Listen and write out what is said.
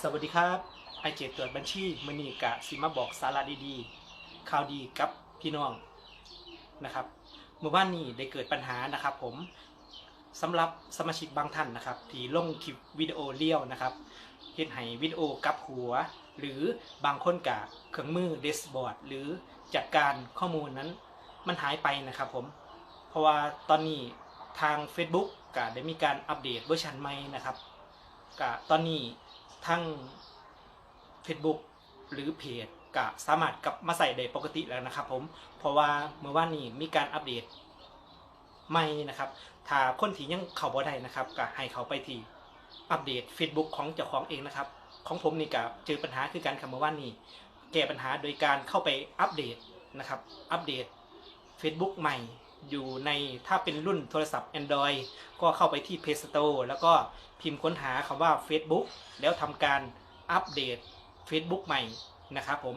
สวัสดีครับ ไอเจตตรวจบัญชีมือนีกะสิมาบอกสาระดีๆ ข่าวดีกับพี่น้องนะครับเมื่อวานนี้ได้เกิดปัญหานะครับ ผมสำหรับสมาชิกบางท่านนะครับ ที่ลงคลิปวิดีโอเลี้ยวนะครับเฮ็ดให้วิดีโอกับหัว หรือบางคนกะเครื่องมือเดสบอร์ดหรือจัดการข้อมูลนั้น มันหายไปนะครับผม เพราะว่าตอนนี้ทาง Facebook ก็ได้มีการอัปเดตเวอร์ชันใหม่นะครับก็ตอนนี้ ทั้ง Facebook หรือเพจก็สามารถกลับมาใส่ได้ปกติแล้วนะครับผมเพราะว่าเมื่อวานนี้มีการอัปเดตใหม่นะครับ ถ้าคนที่ยังเข้าบ่ได้นะครับก็ให้เขาไปที่อัปเดต Facebook ของเจ้าของเองนะครับ ของผมนี่ก็เจอปัญหาคือการคำเมื่อวานนี้แก้ปัญหาโดยการเข้าไปอัปเดตนะครับ อัปเดต Facebook ใหม่ อยู่ในถ้าเป็นรุ่นโทรศัพท์ Android ก็เข้าไปที่ Play Store แล้วก็พิมพ์ค้นหาคำว่า Facebook แล้วทำการอัปเดต Facebook ใหม่นะครับผม